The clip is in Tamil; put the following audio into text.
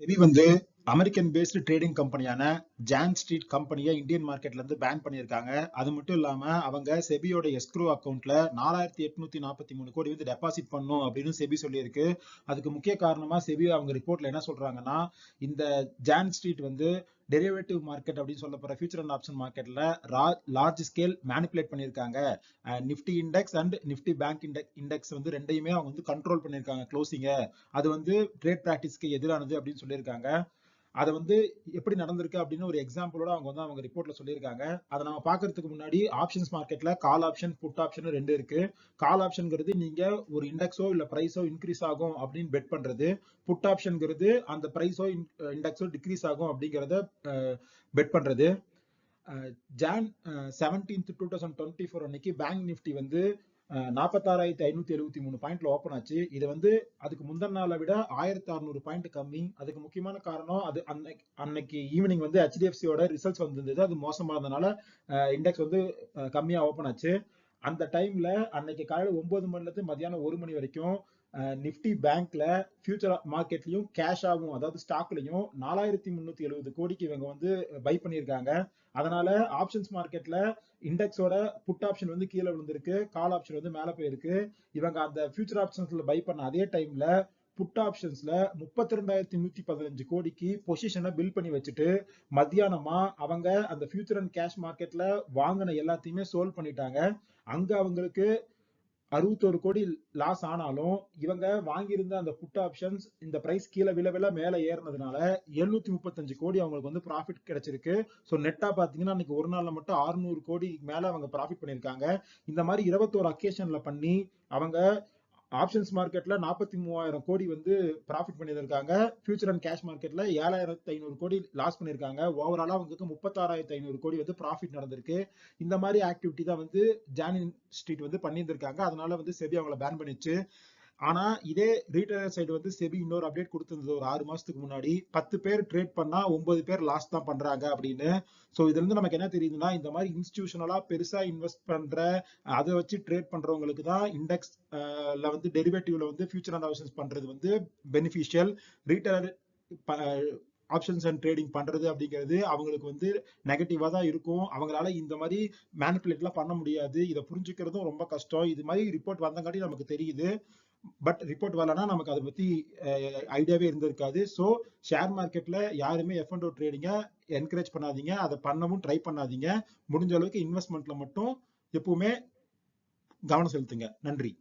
செபி வந்து அமெரிக்கன் பேஸ்டு ட்ரேடிங் கம்பெனியான ஜான் ஸ்ட்ரீட் கம்பெனியை இந்தியன் மார்க்கெட்ல இருந்து பேன் பண்ணியிருக்காங்க. அது மட்டும் இல்லாம அவங்க செபியோட எஸ்க்ரூ அக்கௌண்ட்ல நாலாயிரத்தி எட்நூத்தி நாற்பத்தி மூணு கோடி வந்து டெபாசிட் பண்ணும் அப்படின்னு செபி சொல்லியிருக்கு. அதுக்கு முக்கிய காரணமா செபி அவங்க ரிப்போர்ட்ல என்ன சொல்றாங்கன்னா இந்த ஜான் ஸ்ட்ரீட் வந்து டெரிவேட்டிவ் மார்க்கெட் அப்படின்னு சொல்ல போற ஃபியூச்சர் அண்ட் ஆப்ஷன் மார்க்கெட்ல லார்ஜ் ஸ்கேல் மேனிப்புலேட் பண்ணியிருக்காங்க. Nifty index and Nifty bank index index வந்து ரெண்டையுமே அவங்க வந்து கண்ட்ரோல் பண்ணியிருக்காங்க க்ளோசிங்க அது வந்து ட்ரேட் ப்ராக்டிஸ்க்கு எதிரானது அப்படின்னு சொல்லியிருக்காங்க. அதை வந்து எப்படி நடந்திருக்கு அப்படின்னு ஒரு எக்ஸாம்பிளோட அவங்க வந்து அவங்க ரிப்போர்ட்ல சொல்லியிருக்காங்க. அதை நம்ம பாக்குறதுக்கு முன்னாடி ஆப்ஷன்ஸ் மார்க்கெட்ல கால் ஆப்ஷன் புட் ஆப்ஷன் ரெண்டு இருக்கு. கால் ஆப்ஷன்ங்கிறது நீங்க ஒரு இண்டெக்ஸோ இல்ல பிரைஸோ இன்க்ரீஸ் ஆகும் அப்படின்னு பெட் பண்றது. புட் ஆப்ஷன்ங்கிறது அந்த பிரைஸோ இண்டெக்ஸோ டிக்ரீஸ் ஆகும் அப்படிங்கறத பெட் பண்றது. Jan seventeenth two thousand twenty four அன்னைக்கு பேங்க் நிஃப்டி வந்து நாற்பத்தாறாயிரத்தி ஐநூத்தி எழுபத்தி மூணு பாயிண்ட்ல ஓப்பன் ஆச்சு. இது வந்து அதுக்கு முந்தின நாளை விட ஆயிரத்தி அறுநூறு பாயிண்ட் கம்மி. அதுக்கு முக்கியமான காரணம் அது அன்னைக்கு அன்னைக்கு ஈவினிங் வந்து ஹெச்டிஎஃப்சியோட ரிசல்ட்ஸ் வந்திருந்தது. அது மோசமா இருந்தனால இண்டெக்ஸ் வந்து கம்மியா ஓப்பன் ஆச்சு. அந்த டைம்ல அன்னைக்கு காலையில ஒன்பது மணில இருந்து மதியானம் ஒரு மணி வரைக்கும் நிப்டி பேங்க்ல ஃபியூச்சர் மார்க்கெட்லயும் கேஷாகவும் அதாவது ஸ்டாக்லயும் நாலாயிரத்தி முன்னூத்தி எழுபது கோடிக்கு இவங்க வந்து பை பண்ணியிருக்காங்க. அதனால ஆப்ஷன்ஸ் மார்க்கெட்ல இண்டெக்ஸோட புட் ஆப்ஷன் வந்து கீழே விழுந்திருக்கு கால் ஆப்ஷன் வந்து மேல போயிருக்கு. இவங்க அந்த ஃபியூச்சர் ஆப்ஷன்ஸ்ல பை பண்ண அதே டைம்ல புட் ஆப்ஷன்ஸ்ல முப்பத்தி ரெண்டாயிரத்தி நூத்தி பதினஞ்சு கோடிக்கு பொசிஷனை பில் பண்ணி வச்சுட்டு மத்தியானமா அவங்க அந்த ஃபியூச்சர் அண்ட் கேஷ் மார்க்கெட்ல வாங்கின எல்லாத்தையுமே சோல்வ் பண்ணிட்டாங்க. அங்க அவங்களுக்கு அறுபத்தோரு கோடி லாஸ் ஆனாலும் இவங்க வாங்கியிருந்த அந்த புட் ஆப்ஷன்ஸ் இந்த பிரைஸ் கீழே வில வில மேல ஏறினதுனால எழுநூத்தி முப்பத்தஞ்சு கோடி அவங்களுக்கு வந்து ப்ராஃபிட் கிடைச்சிருக்கு. ஸோ நெட்டா பாத்தீங்கன்னா இன்னைக்கு ஒரு நாள்ல மட்டும் அறுநூறு கோடி மேல அவங்க ப்ராஃபிட் பண்ணியிருக்காங்க. இந்த மாதிரி இருபத்தோரு அக்கேஷன்ல பண்ணி அவங்க ஆப்ஷன்ஸ் மார்க்கெட்ல நாற்பத்தி மூவாயிரம் கோடி வந்து ப்ராஃபிட் பண்ணியிருக்காங்க. ஃபியூச்சர் அண்ட் கேஷ் மார்க்கெட்ல ஏழாயிரத்தி ஐநூறு கோடி லாஸ் பண்ணியிருக்காங்க. ஓவராலா அவங்களுக்கு முப்பத்தாறாயிரத்தி ஐநூறு கோடி வந்து ப்ராஃபிட் நடந்திருக்கு. இந்த மாதிரி ஆக்டிவிட்டி தான் வந்து ஜானின் ஸ்ட்ரீட் வந்து பண்ணியிருந்திருக்காங்க. அதனால வந்து செபி அவங்கள பேன் பண்ணிச்சு. ஆனா இதே ரீட்டைலர் சைடு வந்து செபி இன்னொரு அப்டேட் கொடுத்திருந்தது. ஒரு ஆறு மாசத்துக்கு முன்னாடி பத்து பேர் ட்ரேட் பண்ணா ஒன்பது பேர் லாஸ் தான் பண்றாங்க அப்படின்னு. ஸோ இதுல இருந்து நமக்கு என்ன தெரியுதுன்னா இந்த மாதிரி இன்ஸ்டிடியூஷனலா பெருசா இன்வெஸ்ட் பண்ற அதை வச்சு ட்ரேட் பண்றவங்களுக்கு தான் இண்டெக்ஸ் வந்து டெரிவேட்டிவ்ல வந்து ஃபியூச்சர் அண்ட் பண்றது வந்து beneficial retailer options and trading பண்றது அப்படிங்கிறது அவங்களுக்கு வந்து நெகட்டிவா தான் இருக்கும். அவங்களால இந்த மாதிரி மேனிப்புலேட்லாம் பண்ண முடியாது. இதை புரிஞ்சுக்கிறதும் ரொம்ப கஷ்டம். இது மாதிரி ரிப்போர்ட் வந்தங்காட்டி நமக்கு தெரியுது. பட் ரிப்போர்ட் வரலன்னா நமக்கு அதை பத்தி ஐடியாவே இருந்திருக்காது. ஸோ ஷேர் மார்க்கெட்ல யாருமே எஃப் அண்ட் ட்ரேடிங்கை என்கரேஜ் பண்ணாதீங்க. அதை பண்ணவும் ட்ரை பண்ணாதீங்க. முடிஞ்ச அளவுக்கு இன்வெஸ்ட்மெண்ட்ல மட்டும் எப்பவுமே கவனம் செலுத்துங்க. நன்றி.